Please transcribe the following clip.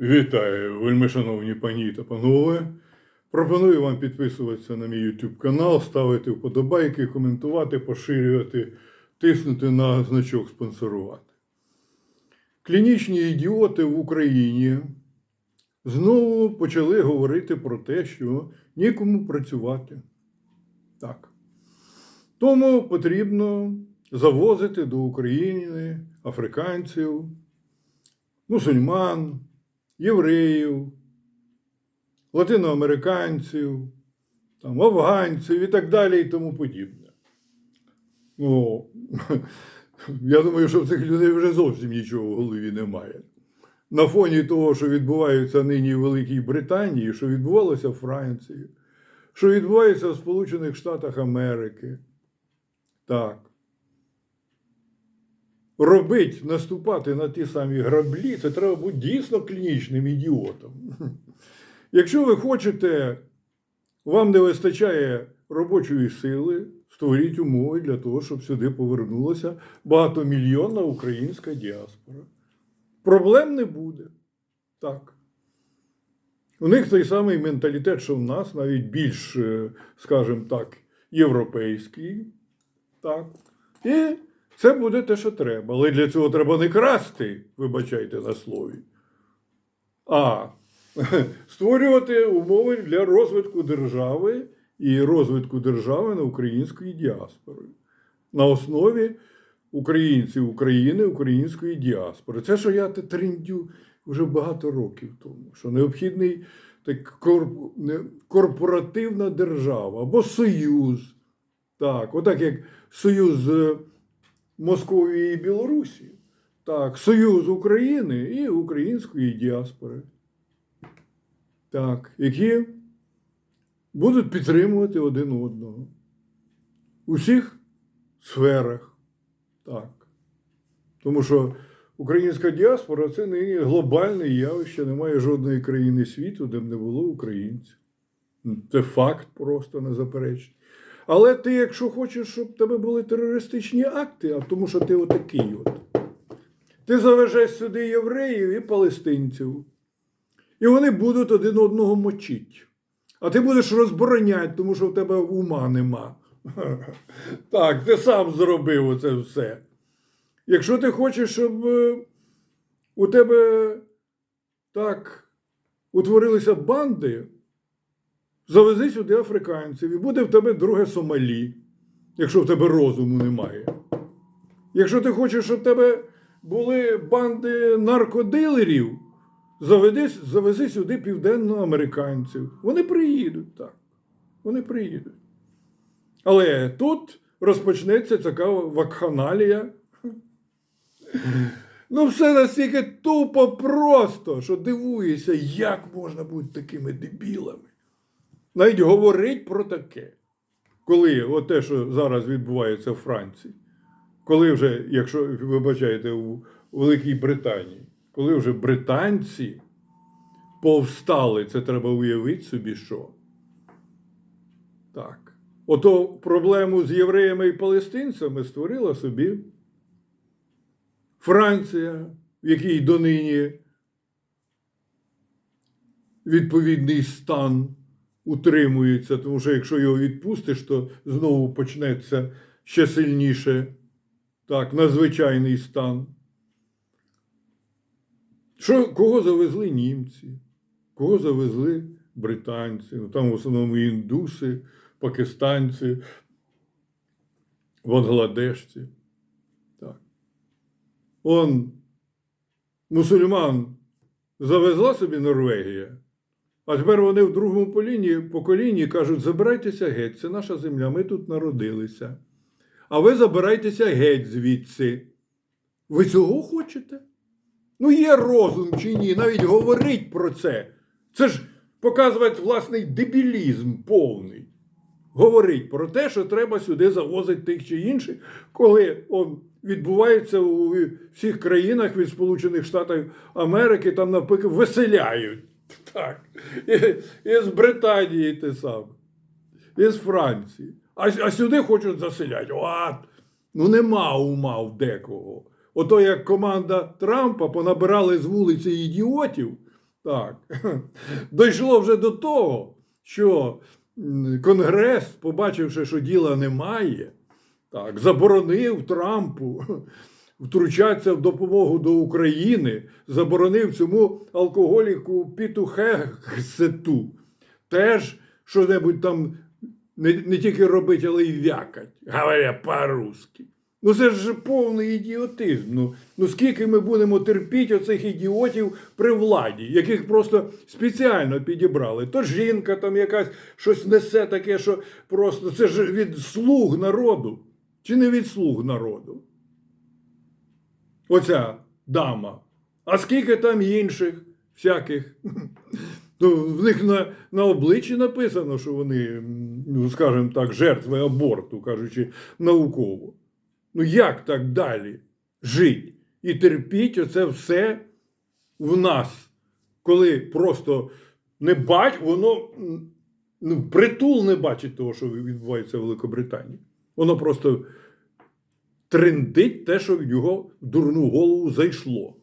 Вітаю, вельми шановні пані та панове. Пропоную вам підписуватися на мій YouTube канал, ставити вподобайки, коментувати, поширювати, тиснути на значок спонсорувати. Клінічні ідіоти в Україні знову почали говорити про те, що нікому працювати. Так. Тому потрібно завозити до України африканців, мусульман, євреїв, латиноамериканців, там, афганців і так далі і тому подібне. Ну, я думаю, що в цих людей вже зовсім нічого в голові немає. На фоні того, що відбувається нині в Великій Британії, що відбувалося в Франції, що відбувається в Сполучених Штатах Америки. Так. Робить, наступати на ті самі граблі, це треба бути дійсно клінічним ідіотом. Якщо ви хочете, вам не вистачає робочої сили, створіть умови для того, щоб сюди повернулася багатомільйонна українська діаспора. Проблем не буде. Так. У них той самий менталітет, що в нас, навіть більш, е, скажімо так, європейський. Так. І це буде те, що треба. Але для цього треба не красти, вибачайте на слові, а створювати умови для розвитку держави і розвитку держави на української діаспори. На основі українців України, української діаспори. Це, що я те трендю вже багато років тому, що необхідний так, корп- корпоративна держава або союз. Так, отак як Союз Московії і Білорусі, так, Союз України і української діаспори. Так, які будуть підтримувати один одного у всіх сферах. Так. Тому що українська діаспора це нині глобальне явище, немає жодної країни світу, де б не було українців. Це факт просто незаперечний. Але ти, якщо хочеш, щоб в тебе були терористичні акти, а тому що ти отакий от, ти завежеш сюди євреїв і палестинців. І вони будуть один одного мочити. А ти будеш розбороняти, тому що в тебе ума нема. Так, ти сам зробив оце все. Якщо ти хочеш, щоб е, у тебе так утворилися банди, завези сюди африканців, і буде в тебе друге Сомалі, якщо в тебе розуму немає. Якщо ти хочеш, щоб в тебе були банди наркодилерів, заведи, завези сюди південноамериканців. Вони приїдуть, так. Вони приїдуть. Але тут розпочнеться така вакханалія. Ну, все настільки тупо просто, що дивуєшся, як можна бути такими дебілами. Навіть говорить про таке. Коли от те, що зараз відбувається в Франції, коли вже, якщо ви вибачаєте, у Великій Британії, коли вже британці повстали, це треба уявити собі, що. Так. Ото проблему з євреями і палестинцями створила собі Франція, в якій донині відповідний стан утримується, тому що якщо його відпустиш, то знову почнеться ще сильніше так, надзвичайний стан. Що, кого завезли німці? Кого завезли британці? Ну, там в основному індуси, пакистанці, бангладешці. Так. Он мусульман завезла собі Норвегія, а тепер вони в другому поколінні, поколінні кажуть: забирайтеся геть, це наша земля, ми тут народилися. А ви забирайтеся геть звідси. Ви цього хочете? Ну, є розум чи ні, навіть говорить про це. Це ж показує власний дебілізм повний. Говорить про те, що треба сюди завозити тих чи інших, коли он відбувається у всіх країнах від Сполучених Штатів Америки, там, наприклад, виселяють. Так. І, і з Британії те саме, і з Франції. А, а сюди хочуть заселяти. От. Ну нема ума в декого. Ото як команда Трампа понабирали з вулиці ідіотів, Так. Дійшло вже до того, що Конгрес, побачивши, що діла немає, так, заборонив Трампу втручатися в допомогу до України, заборонив цьому алкоголіку Піту Хексету теж що-небудь там не, не тільки робити, але й вякать, говоря по-русски. Ну це ж повний ідіотизм. Ну, ну скільки ми будемо терпіти оцих ідіотів при владі, яких просто спеціально підібрали. То жінка там якась щось несе таке, що просто це ж від слуг народу. Чи не від слуг народу? Оця дама. А скільки там інших всяких? То в них на, на обличчі написано, що вони, ну, скажімо так, жертви аборту, кажучи науково. Ну як так далі жити і терпіть оце все в нас, коли просто не бать, воно ну, притул не бачить того, що відбувається в Великобританії. Воно просто трендить те, що в його дурну голову зайшло.